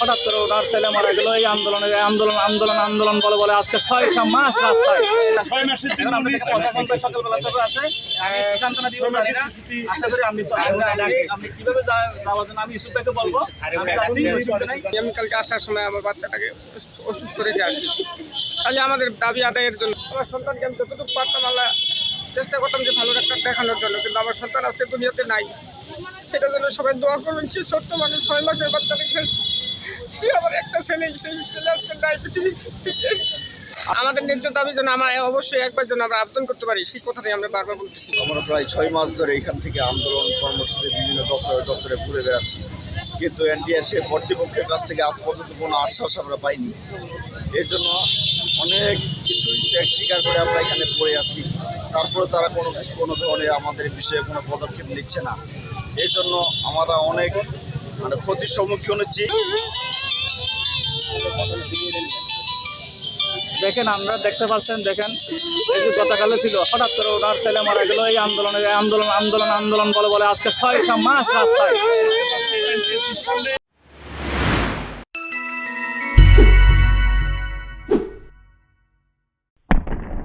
হঠাৎ করে ওনার ছেলে মারা গেল এই আন্দোলনে আন্দোলন আন্দোলন আন্দোলন বলে বলে আজকে ছয় মাস রাস্তায়। ছয় মাসের প্রশাসন সকালবেলা আছে। সান্ত্বনা দিব আশা করি আপনি আপনি- আপনি কীভাবে যাওয়ার জন্য আমি বলব। কালকে আসার সময় আমার বাচ্চাটাকে অসুস্থ রেখে আসি তাহলে আমাদের দাবি আদায়ের জন্য। আমার সন্তানকে আমি যতটুকু পারতাম আল্লাহ চেষ্টা করতাম যে ভালো ডাক্তার দেখানোর জন্য কিন্তু আমার সন্তান আজকে দুনিয়াতে নাই। সেটার জন্য সবাই দোয়া করুন সে ছোট্ট মানুষ ছয় মাসের বাচ্চা রেখে সে আমার একটা ছেলে, সেই ছেলে আজকে নাই আমাদের ন্যায্য দাবি যেন আমরা অবশ্যই একবার যেন আমরা আবেদন করতে পারি, সেই কথাটাই আমরা বারবার বলতেছি। আমরা প্রায় ছয় মাস ধরে এখান থেকে আন্দোলন কর্মসূচি বিভিন্ন দপ্তরে দপ্তরে ঘুরে বেড়াচ্ছি। কিন্তু এনটিএসএ কর্তৃপক্ষের কাছ থেকে আজ পর্যন্ত কোনো আশ্বাস আমরা পাইনি। এর জন্য অনেক কিছুই ত্যাগ স্বীকার করে আমরা এখানে পড়ে আছি। তারপরে তারা কোনো কিছু কোনো ধরনের আমাদের বিষয়ে কোনো পদক্ষেপ নিচ্ছে না। এর জন্য আমরা অনেক মানে ক্ষতির সম্মুখীন হচ্ছি। দেখেন আমরা দেখতে পাচ্ছেন দেখেন এই যে গতকালে ছিল হঠাৎ করে ওনার ছেলে মারা গেল এই আন্দোলনে আন্দোলন আন্দোলন আন্দোলন বলে বলে আজকে ছয় মাস রাস্তায়।